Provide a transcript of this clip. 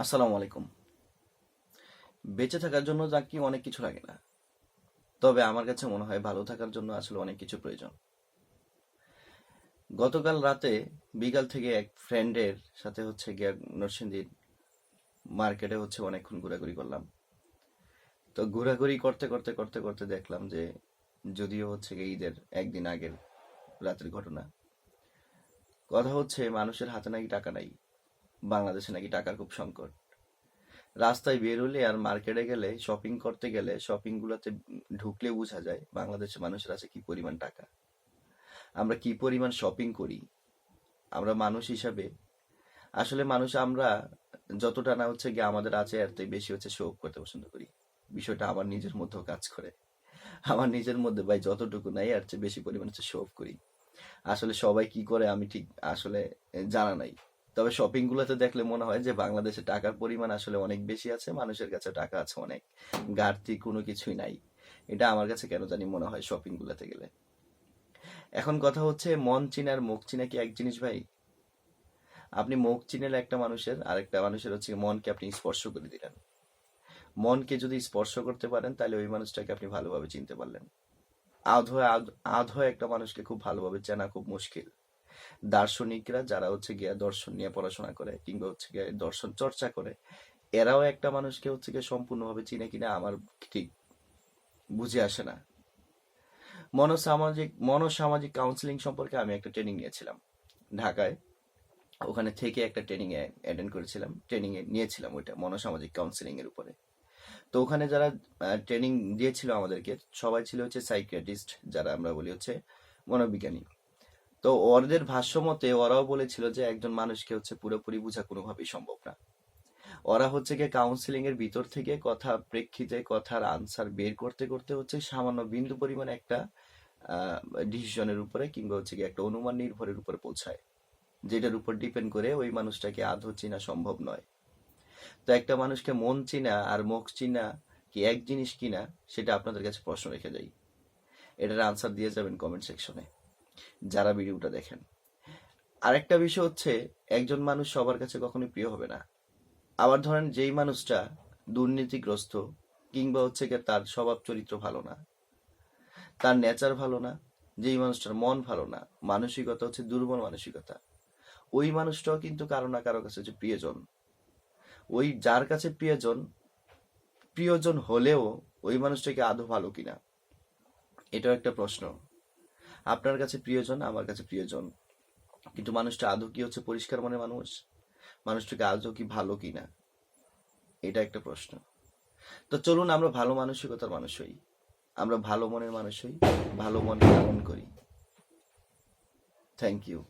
আসসালামু আলাইকুম। বেঁচে থাকার জন্য যা কি অনেক কিছু লাগে না। তবে আমার কাছে মনে হয় ভালো থাকার জন্য আসলে অনেক কিছু প্রয়োজন। গতকাল রাতে বিকাল থেকে এক ফ্রেন্ডের সাথে হচ্ছে গিয়ে নরসিংদীর মার্কেটে হচ্ছে অনেকক্ষণ ঘোরাঘুরি করলাম। তো ঘোরাঘুরি করতে করতে করতে করতে দেখলাম যে যদিও হচ্ছে গিয়ে ঈদের একদিন আগের রাতের ঘটনা। কথা হচ্ছে মানুষের হাতে নাকি টাকা নাই। বাংলাদেশে নাকি টাকার খুব সংকট। রাস্তায় বের হলে আর মার্কেটে গেলে শপিং করতে গেলে শপিং গুলোতে ঢুকলে বোঝা যায় বাংলাদেশে মানুষের আছে কি পরিমাণ টাকা। আমরা কি পরিমাণ শপিং করি? আমরা মানুষ হিসাবে। আসলে মানুষ আমরা যতটা না হচ্ছে গিয়ে আমাদের আছে, এর থেকে বেশি হচ্ছে শো করতে পছন্দ করি। বিষয়টা আমার নিজের মধ্যেও কাজ করে। আমার নিজের মধ্যে ভাই যতটুকু নাই আর চেয়ে বেশি পরিমাণ হচ্ছে শো করি। আসলে সবাই কি করে আমি ঠিক আসলে জানা নাই। তবে শপিং গুলোতে দেখলে মনে হয় যে বাংলাদেশে টাকার পরিমাণ আসলে অনেক বেশি আছে, মানুষের কাছে টাকা আছে অনেক। ঘাটতি কোনো কিছুই নাই। এটা আমার কাছে কেন জানি মনে হয় শপিং গুলোতে গেলে। এখন কথা হচ্ছে, মন চিনার মুখ চিনা কি এক জিনিস ভাই? আপনি মুখ চিনেলে একটা মানুষের, আরেকটা মানুষের হচ্ছে মনকে আপনি স্পর্শ করে দিলেন। মনকে যদি স্পর্শ করতে পারেন, তাহলে ওই মানুষটাকে আপনি ভালোভাবে চিনতে পারলেন। আধ আধ- একটা মানুষকে খুব ভালোভাবে চেনা খুব মুশকিল। দার্শনিকরা যারা হচ্ছে গিয়া দর্শন নিয়ে পড়াশোনা করে কিংবা হচ্ছে গিয়ে দর্শন চর্চা করে, এরাও একটা মানুষকে হচ্ছে গিয়ে সম্পূর্ণভাবে চিনে কিনা আমার ঠিক বুঝে আসে না। মনোসামাজিক মনোসামাজিক কাউন্সিলিং সম্পর্কে আমি একটা ট্রেনিং নিয়েছিলাম ঢাকায়। ওখানে থেকে একটা ট্রেনিং অ্যাটেন্ড করেছিলাম। ট্রেনিং এ নিয়েছিলাম ওইটা, মনোসামাজিক কাউন্সিলিং এর উপরে। তো ওখানে যারা ট্রেনিং দিয়েছিল আমাদেরকে, সবাই ছিল হচ্ছে সাইকিয়াট্রিস্ট যারা আমরা বলি হচ্ছে মনোবিজ্ঞানী। তো ওদের ভাষ্য মতে ওরাও বলেছিল যে একজন মানুষকে হচ্ছে পুরোপুরি বোঝা কোনোভাবেই সম্ভব না। ওরা হচ্ছে গিয়ে কাউন্সিলিং এর ভিতর থেকে কথা প্রেক্ষিতে কথার আনসার বের করতে করতে হচ্ছে সামান্য বিন্দু পরিমাণ একটা ডিসিশনের উপরে কিংবা হচ্ছে গিয়ে একটা অনুমান নির্ভরের উপরে পৌঁছায়, যেটার উপর ডিপেন্ড করে ওই মানুষটাকে আদৌ চিনা সম্ভব নয়। তো একটা মানুষকে মন চিনা আর মুখ চিনা কি এক জিনিস কিনা, সেটা আপনাদের কাছে প্রশ্ন রেখে যাই এটার আনসার দিয়ে যাবেন কমেন্ট সেকশনে যারা ভিডিওটা দেখেন। আরেকটা বিষয় হচ্ছে, একজন মানুষ সবার কাছে কখনোই প্রিয় হবে না। আবার ধরেন, যেই মানুষটা দুর্নীতিগ্রস্ত, কিংবা হচ্ছে গিয়ে তার স্বভাব চরিত্র ভালো না, তার নেচার ভালো না, যেই মানুষটার মন ভালো না, মানসিকতা হচ্ছে দুর্বল মানসিকতা, ওই মানুষটাও কিন্তু কারও না কারও কাছে হচ্ছে প্রিয়জন। ওই যার কাছে প্রিয়জন প্রিয়জন হলেও ওই মানুষটাকে আদৌ ভালো কিনা? এটাও একটা প্রশ্ন। আপনার কাছে প্রিয়জন, আমার কাছে প্রিয়জন। কিন্তু মানুষটা আদৌ কি হচ্ছে পরিষ্কার মনে মানুষ? মানুষটাকে আদৌ কি ভালো কি না? এটা একটা প্রশ্ন। তো চলুন আমরা ভালো মানসিকতার মানুষ হই। আমরা ভালো মনের মানুষ হই, ভালো মনে পালন করি। Thank you